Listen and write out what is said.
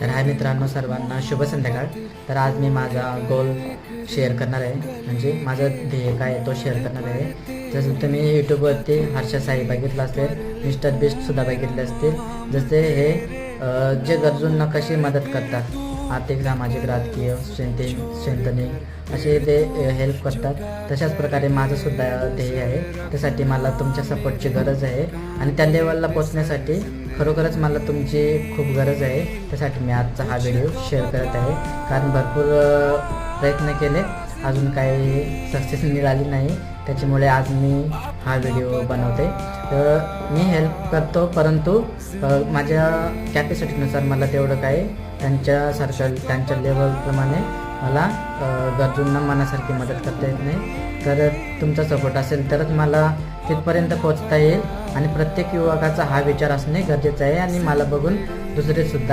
तर हाय मित्रांनो सर्वांना शुभ संध्याकाळ. तर आज मी माझा गोल शेअर करणार आहे. म्हणजे माझं ध्येय काय आहे तो शेअर करणार आहे. जसं तुम्ही यूट्यूबवरती हर्षा साई बघितलं असेल मिस्टर बिस्टसुद्धा बघितले असतील. जसे हे जे गरजूंना कशी मदत करतात. आर्थिक सामाजिक राजकीय स्ट्रेंथिंग स्ट्रेंथनिंग असे ते हेल्प करतात तशाच प्रकारे माझं सुद्धा ध्येय आहे. त्यासाठी मला तुमच्या सपोर्टची गरज आहे. आणि त्या लेवलला पोचण्यासाठी खरोखरच मला तुमची खूप गरज आहे. त्यासाठी मी आजचा हा व्हिडिओ शेअर करत आहे. कारण भरपूर प्रयत्न केले अजून काही सक्सेस मिळाली नाही. त्याच्यामुळे आज मी हा व्हिडिओ बनवते. तर मी हेल्प करतो परंतु माझ्या कॅपॅसिटीनुसार मला तेवढं काही त्यांच्यासारखं त्यांच्या लेवलप्रमाणे मला गरजूंना मनासारखी मदत करता येत नाही. तर तुमचा सपोर्ट असेल तरच मला तिथपर्यंत पोहोचता येईल. आणि प्रत्येक युवकाचा हा विचार असणे गरजेचं आहे आणि मला बघून दुसरेसुद्धा